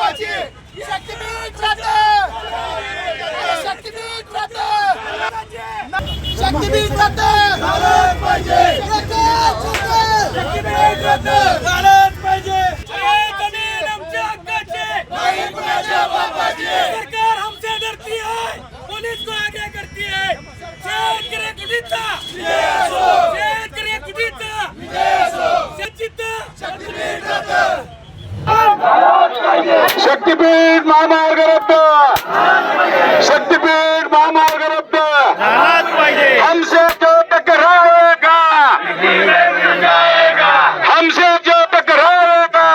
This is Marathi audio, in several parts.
शक्तीपीठ रद्द. शक्तीपीठ रद्द शक्तीपीठ रद्द झालंच पाहिजे शक्तीपीठ रद्द झालंच पाहिजे जमीन आमच्या हक्काचे नाही कुणाच्या बापाची सरकार हमसे डरती है पुलिस को आगे करती है शेतकरी कुठीचा शेतकरी कुठीचा सचित शक्तीपीठ महामार्ग रद्द. शक्तीपीठ महामार्ग रद्द. हमसे जो टकराएगा हमसे जो टकराएगा.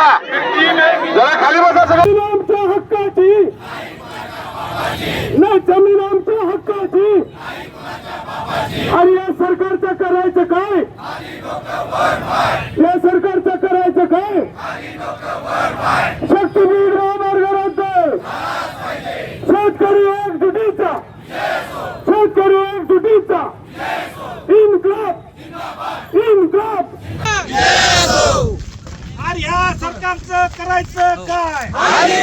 जरा खाली बसा सगळं. आमच्या हक्काची. नाही जमीन आमच्या हक्काची. आणि या सरकारचं करायचं काय? या सरकारचं करायचं काय? ह्या सरकारचं करायचं काय अरे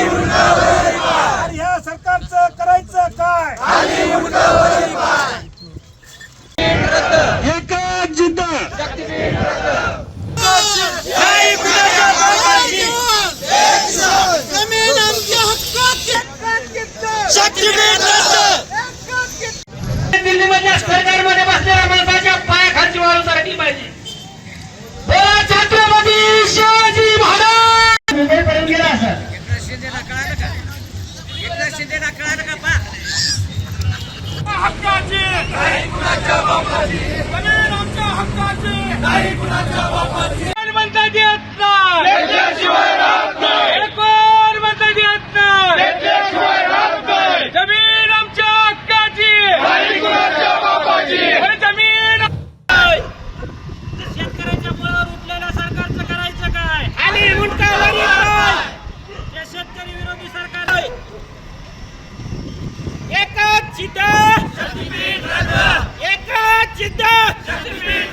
ह्या सरकारचं करायचं काय एकच जिद्द नाही कुणाच्या बापाची. जमीन आमच्या हक्काची शक्तीपीठ रद्द दिल्लीमध्ये सरकारमध्ये बसलेल्या माणसाच्या पायाखालची वाळू सारखी पाहिजे बोला छत्रपती शिवाजी महाराज मुंबईपर्यंत गेला असं हक्काची! नाही कुणाच्या बापाची. आमच्या हक्काची! नाही कुणाच्या बापाची. चित्त एकच चित्त.